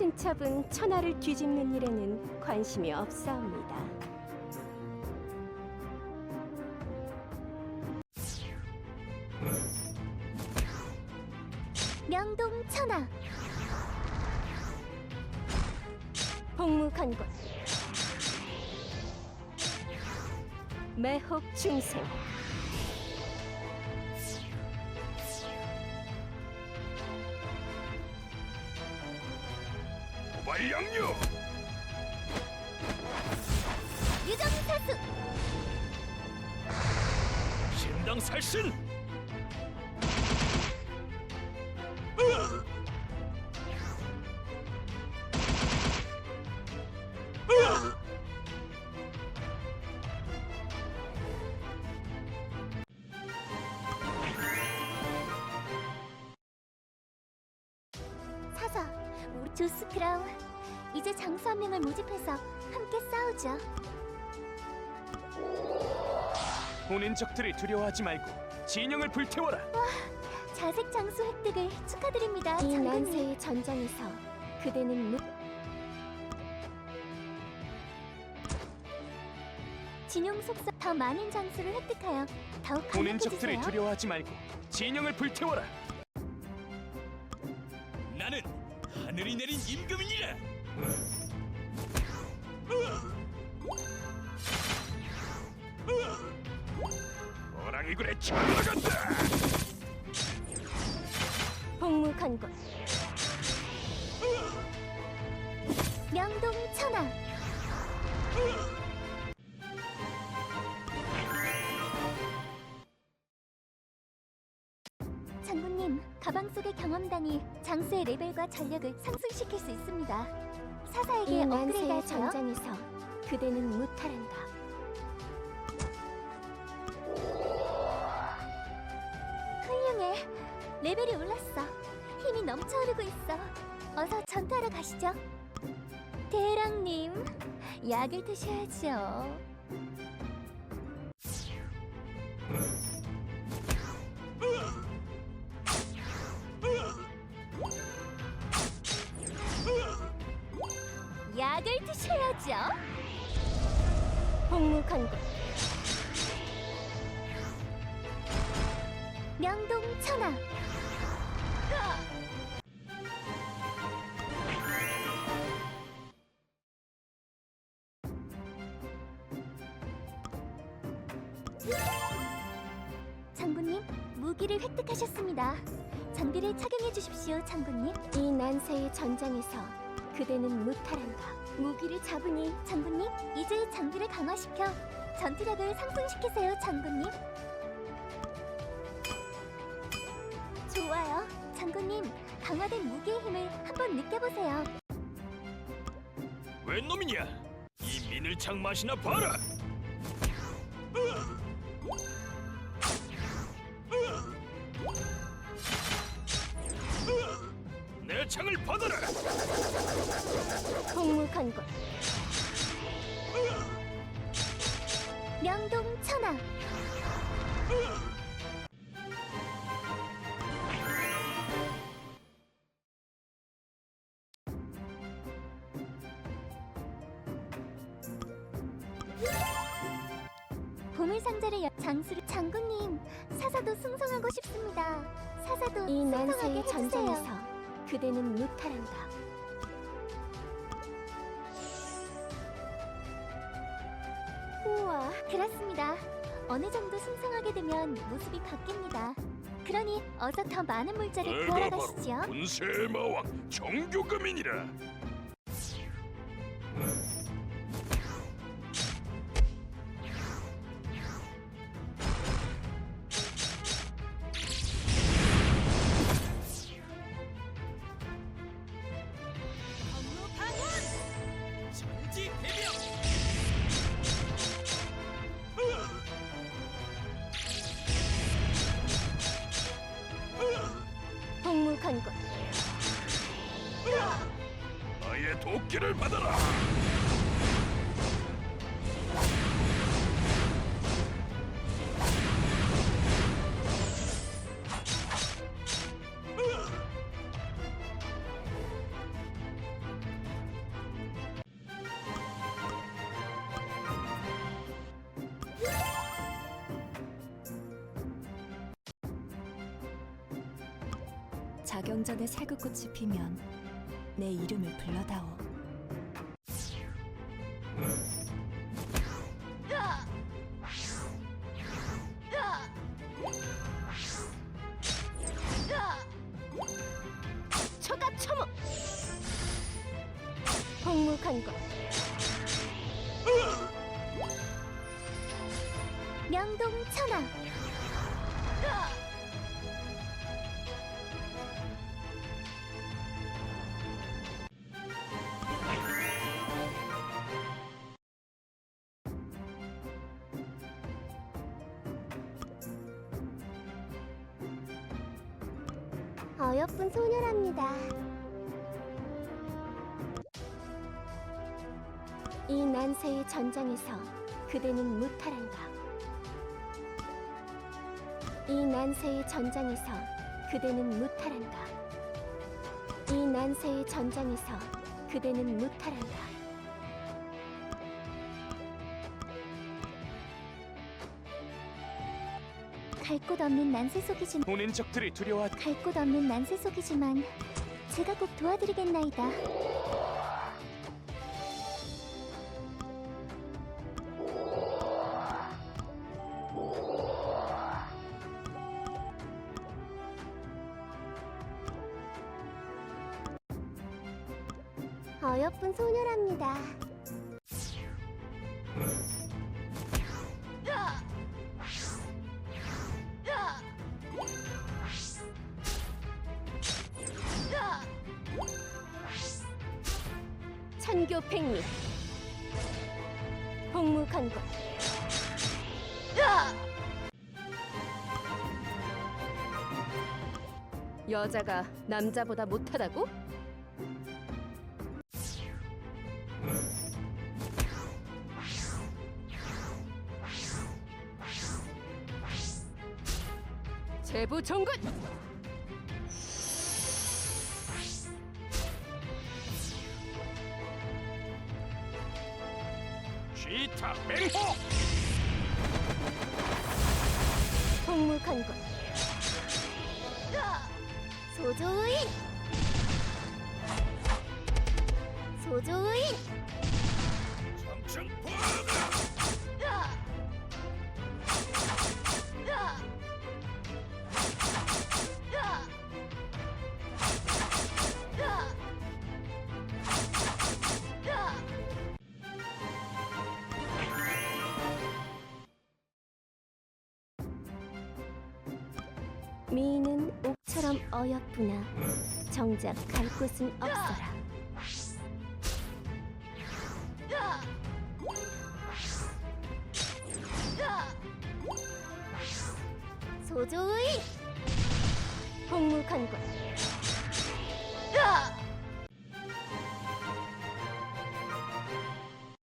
친첩은 천하를 뒤집는 일에는 관심이 없사옵니다. 명동 천하. 복무간 곳. 매혹 중생 발양료 유정 사수 신당 살신 조스 크라운. 이제 장수 한 명을 모집해서 함께 싸우죠. 오는 적들이 두려워하지 말고 진영을 불태워라. 자색 장수 획득을 축하드립니다 이 장군님. 난세의 전장에서 그대는 무... 진용 속서 더 많은 장수를 획득하여 더욱 오는 적들이 강력해지세요. 두려워하지 말고 진영을 불태워라 임금이니라. 호랑이 굴에 쳐나간다. 복무간곳 가방 속의 경험단이 장수의 레벨과 전력을 상승시킬 수 있습니다. 사사에게 업그레이드 하세요. 전장에서 그대는 무탈한다. 훌륭해. 레벨이 올랐어. 힘이 넘쳐흐르고 있어. 어서 전투하러 가시죠. 대랑님, 약을 드셔야죠. 드셔야죠. 복무간곳 명동 천하. 장군님, 무기를 획득하셨습니다. 장비를 착용해 주십시오, 장군님. 이 난세의 전장에서 그대는 무탈한다. 무기를 잡으니 장군님, 이제 장비를 강화시켜 전투력을 상승시키세요, 장군님. 좋아요, 장군님. 강화된 무기의 힘을 한번 느껴보세요. 웬 놈이냐 이 미늘창 맛이나 봐라 창을 받아라 복무간곳 명동 천하. 보물 상자를 여 장수를 장군님 사사도 승성하고 싶습니다. 사사도 이 승성하게 난세의 해주세요. 전장에서 그대는 무탈한다. 우와, 그렇습니다. 어느 정도 승성하게 되면 모습이 바뀝니다. 그러니 어서 더 많은 물자를 구하러 가시죠. 바로 분세의 마왕 정교금이니라 도끼를 받아라. 자경전에 살구꽃이 피면 내 이름을 불러다오. 홍무간과 명동 천하 어여쁜 소녀랍니다. 이 난세의 전장에서 그대는 무탈한가? 이 난세의 전장에서 그대는 무탈한가? 이 난세의 전장에서 그대는 무탈한가? 갈 곳 없는 난세 속이지만 오는 적들이 두려워하지 갈곳 없는 난세 속이지만 제가 꼭 도와드리겠나이다. 어여쁜 소녀랍니다. 천교백리 홍무간과 여자가 남자보다 못하다고? 제부 정군! 쥐타 맹호! 홍무간과 소조인 소조인 미인은 옥처럼 어여쁘나 정작 갈 곳은 없어라. 소조인 홍무간과 야!